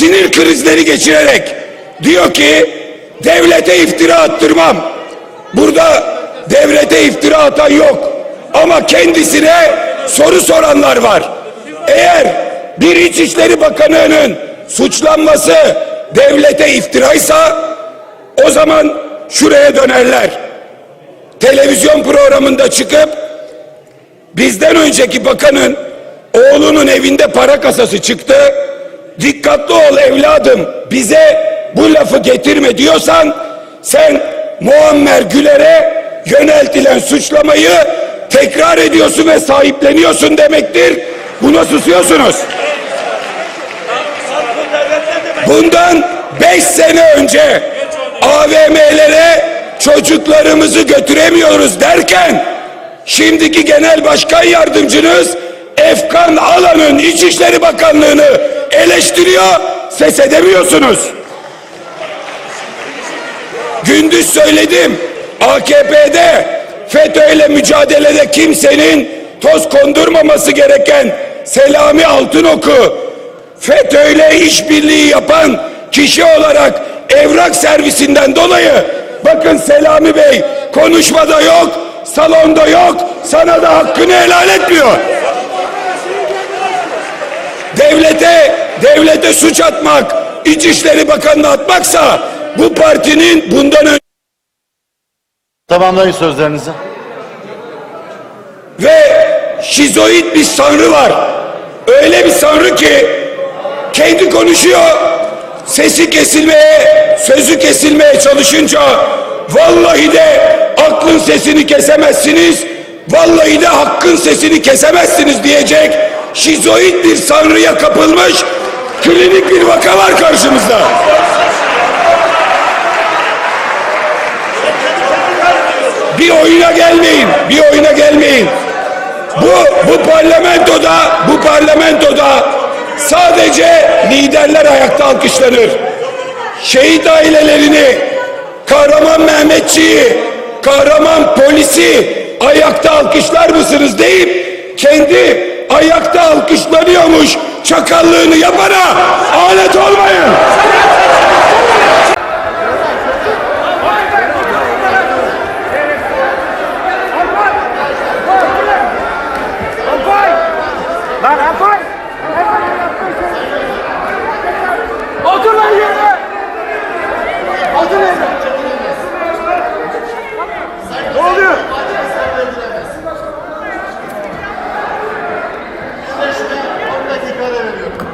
sinir krizleri geçirerek diyor ki devlete iftira attırmam. Burada devlete iftira atan yok. Ama kendisine soru soranlar var. Eğer bir İçişleri Bakanı'nın suçlanması devlete iftiraysa o zaman şuraya dönerler. Televizyon programında çıkıp bizden önceki bakanın oğlunun evinde para kasası çıktı. Dikkatli ol evladım bize bu lafı getirme diyorsan sen Muammer Güler'e yöneltilen suçlamayı tekrar ediyorsun ve sahipleniyorsun demektir. Buna susuyorsunuz. Bundan beş sene önce AVM'lere çocuklarımızı götüremiyoruz derken şimdiki genel başkan yardımcınız Efkan Alan'ın İçişleri Bakanlığı'nı eleştiriyor, ses edemiyorsunuz. Gündüz söyledim. AKP'de FETÖ'yle mücadelede kimsenin toz kondurmaması gereken Selami Altınok'u FETÖ'yle işbirliği yapan kişi olarak evrak servisinden dolayı bakın Selami Bey konuşmada yok, salonda yok, sana da hakkını helal etmiyor. Devlete, devlete suç atmak, İçişleri Bakanı'na atmaksa bu partinin bundan önce Tamamlayın sözlerinizi. ve şizoid bir sanrı var. Öyle bir sanrı ki kendi konuşuyor, sesi kesilmeye, sözü kesilmeye çalışınca vallahi de aklın sesini kesemezsiniz, vallahi de hakkın sesini kesemezsiniz diyecek şizoid bir sanrıya kapılmış klinik bir vaka var karşımızda. Bir oyuna gelmeyin, bir oyuna gelmeyin. Bu bu parlamentoda, bu parlamentoda sadece liderler ayakta alkışlanır. Şehit ailelerini, kahraman Mehmetçiği, kahraman polisi ayakta alkışlar mısınız deyip kendi ayakta alkışlanıyormuş çakallığını yapana alet olmayın. れるよ